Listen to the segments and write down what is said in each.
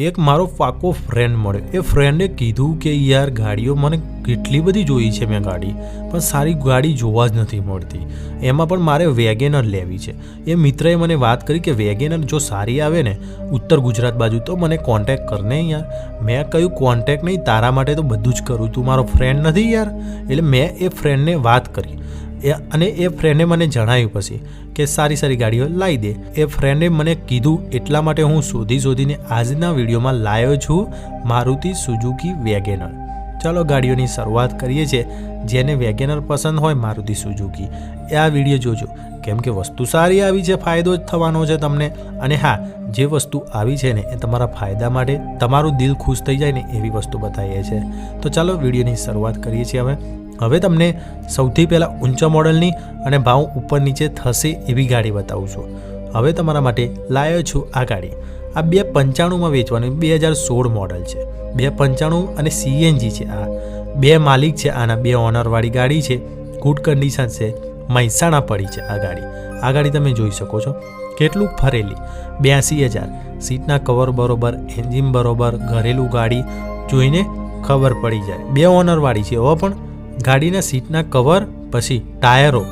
એક મારો પાકો ફ્રેન્ડ મળ્યો. એ ફ્રેન્ડે કીધું કે, યાર, ગાડીઓ મને કેટલી બધી જોઈ છે મેં ગાડી, પણ સારી ગાડી જોવા જ નથી મળતી. એમાં પણ મારે વેગેનર લેવી છે. એ મિત્રએ મને વાત કરી કે વેગેનર જો સારી આવે ને, ઉત્તર ગુજરાત બાજુ, તો મને કોન્ટેક કરને યાર. મેં કહ્યું કોન્ટેક નહીં, તારા માટે તો બધું જ કરું. તું મારો ફ્રેન્ડ નથી યાર. એટલે મેં એ ફ્રેન્ડને વાત કરી. અને એ ફ્રેન્ડે મને જણાવ્યું પછી કે સારી સારી ગાડીઓ લાવી દે. એ ફ્રેન્ડે મને કીધું, એટલા માટે હું શોધી શોધીને આજના વિડીયોમાં લાવ્યો છું મારુતિ સુઝુકી વેગેનર. ચાલો ગાડીઓની શરૂઆત કરીએ છીએ. જેને વેગેનર પસંદ હોય મારુતિ સુઝુકી. આ વીડિયો જોજો. કેમ કે વસ્તુ સારી આવી છે, ફાયદો જ થવાનો છે તમને. અને હા, જે વસ્તુ આવી છે ને, એ તમારા ફાયદા માટે તમારું દિલ ખુશ થઈ જાય ને એવી વસ્તુ બતાવીએ છીએ. તો ચાલો વિડીયોની શરૂઆત કરીએ છીએ હવે. હવે તમને સૌથી પહેલાં ઊંચા મોડલની અને ભાવ ઉપર નીચે થશે એવી ગાડી બતાવું છું. હવે તમારા માટે લાવ્યો છું આ ગાડી. આ બે પંચાણુંમાં વેચવાની બે હજાર સોળ મોડલ છે. બે પંચાણું અને સીએનજી છે આ. બે માલિક છે આના, બે ઓનરવાળી ગાડી છે. ગુડ કન્ડિશન છે. મહેસાણા પડી છે આ ગાડી. આ ગાડી તમે જોઈ શકો છો. કેટલું ફરેલી. બ્યાસી હજાર. સીટના કવર બરોબર, એન્જિન બરોબર, ઘરેલું ગાડી જોઈને ખબર પડી જાય. બે ઓનરવાળી છે હવે પણ. ગાડીના સીટના કવર પછી ટાયરો.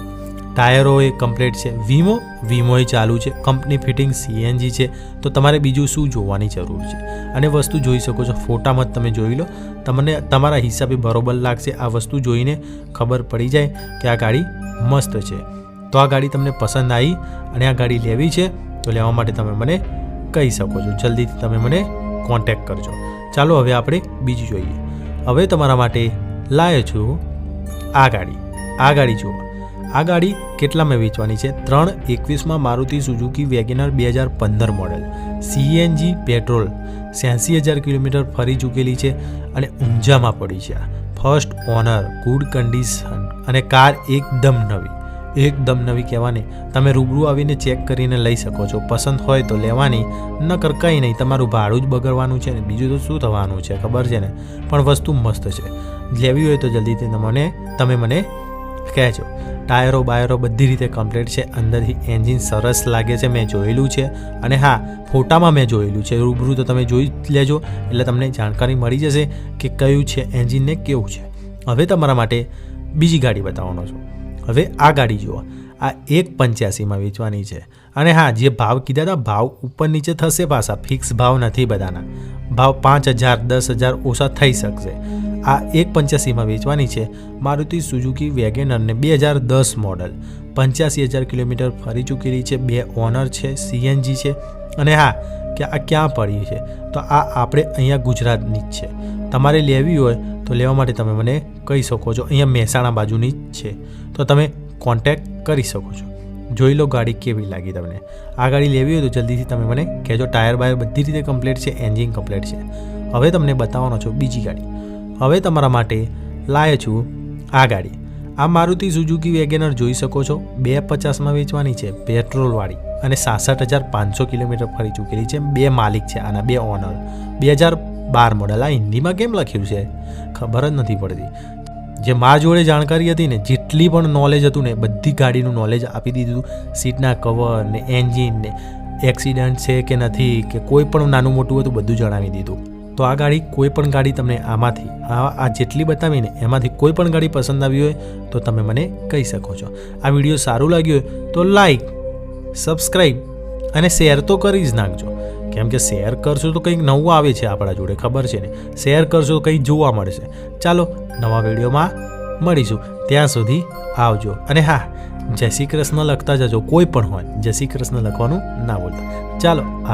ટાયરો એ કમ્પ્લીટ છે. વીમો વીમો એ ચાલુ છે. કંપની ફિટિંગ સીએનજી છે. તો તમારે બીજું શું જોવાની જરૂર છે? અને વસ્તુ જોઈ શકો છો. ફોટામાં તમે જોઈ લો. તમને તમારા હિસાબે બરોબર લાગશે. આ વસ્તુ જોઈને ખબર પડી જાય કે આ ગાડી મસ્ત છે. તો આ ગાડી તમને પસંદ આવી અને આ ગાડી લેવી છે, તો લેવા માટે તમે મને કહી શકો છો. જલ્દીથી તમે મને કોન્ટેક કરજો. ચાલો હવે આપણે બીજી જોઈએ. હવે તમારા માટે લાવ્યો છું આ ગાડી આ ગાડી જુઓ આ ગાડી કેટલામાં વેચવાની છે? ત્રણ એકવીસમાં મારુતિ સુઝુકી વેગેનર બે હજાર પંદર મોડેલ સીએનજી પેટ્રોલ, છ્યાસી હજાર કિલોમીટર ફરી ચૂકેલી છે અને ઊંઝામાં પડી છે ફર્સ્ટ ઓનર ગુડ કન્ડિશન અને કાર એકદમ નવી. એકદમ નવી કહેવાની. તમે રૂબરૂ આવીને ચેક કરીને લઈ શકો છો. પસંદ હોય તો લેવાની, નકર કંઈ નહીં, તમારું ભાડું જ બગડવાનું છે ને બીજું તો શું થવાનું છે, ખબર છે ને? પણ વસ્તુ મસ્ત છે. લેવી હોય તો જલ્દીથી મને, તમે મને કહેજો. ટાયરો બાયરો બધી રીતે કમ્પ્લીટ છે. અંદરથી એન્જિન સરસ લાગે છે, મેં જોયેલું છે. અને હા, ફોટામાં મેં જોયેલું છે. રૂબરૂ તો તમે જોઈ લેજો. એટલે તમને જાણકારી મળી જશે કે કયું છે એન્જિનને કેવું છે. હવે તમારા માટે બીજી ગાડી બતાવવાનો છું. હવે આ ગાડી જુઓ. આ એક પંચ્યાસીમાં વેચવાની છે. અને હા, જે ભાવ કીધા હતા, ભાવ ઉપર નીચે થશે પાછા. ફિક્સ ભાવ નથી બધાના. ભાવ પાંચ હજાર, દસ હજાર ઓછા થઈ શકશે. આ એક પંચ્યાસીમાં વેચવાની છે. મારુતિ સુઝુકી વેગેનરને બે હજાર દસ મોડલ પંચ્યાસી હજાર કિલોમીટર ફરી ચૂકેલી છે. બે ઓનર છે સીએનજી છે. અને હા કે આ ક્યાં પડી છે? તો આ આપણે અહીંયા ગુજરાતની જ છે. તમારે લેવી હોય તો લેવા માટે તમે મને કહી શકો છો. અહીંયા મહેસાણા બાજુની જ છે. તો તમે કોન્ટેક કરી શકો છો. જોઈ લો ગાડી કેવી લાગી તમને. આ ગાડી લેવી હોય તો જલ્દીથી તમે મને કહેજો. ટાયર બાયર બધી રીતે કમ્પ્લીટ છે એન્જિન કમ્પ્લીટ છે. હવે તમને બતાવવાનો છું બીજી ગાડી. હવે તમારા માટે લાવે છું આ ગાડી. આ મારુતિ સુઝુકી વેગેનર જોઈ શકો છો. બે પચાસમાં વેચવાની છે, પેટ્રોલવાળી. અને સાસઠ હજાર પાંચસો કિલોમીટર ફરી ચૂકેલી છે. બે માલિક છે આના, બે ઓનર. બે હજાર બાર મોડલ આ હિન્દીમાં કેમ લખ્યું છે? ખબર જ નથી પડતી. જે મા જોડે જાણકારી હતી ને, જેટલી પણ નોલેજ હતું ને, બધી ગાડીનું નોલેજ આપી દીધું સીટના કવર ને એન્જિન ને એક્સિડન્ટ છે કે નથી, કે કોઈ પણ નાનું મોટું હતું, બધું જણાવી દીધું. તો આ ગાડી, કોઈ પણ ગાડી તમને આમાંથી, આ આ જેટલી બતાવીને એમાંથી કોઈ પણ ગાડી પસંદ આવી હોય, તો તમે મને કહી શકો છો. આ વીડિયો સારું લાગ્યું હોય, તો લાઈક સબસ્ક્રાઈબ અને શેર તો કરી જ નાખજો. કેમ કે શેર કરશો તો કંઈક નવું આવે છે આપણા જોડે, ખબર છે ને? શેર કરશો તો કંઈક જોવા મળશે. ચાલો, નવા વિડીયોમાં મળીશું. ત્યાં સુધી આવજો. અને હા, જય શ્રી કૃષ્ણ લખતા જજો. કોઈ પણ હોય, જય શ્રી કૃષ્ણ લખવાનું ના બોલતા ચાલો આ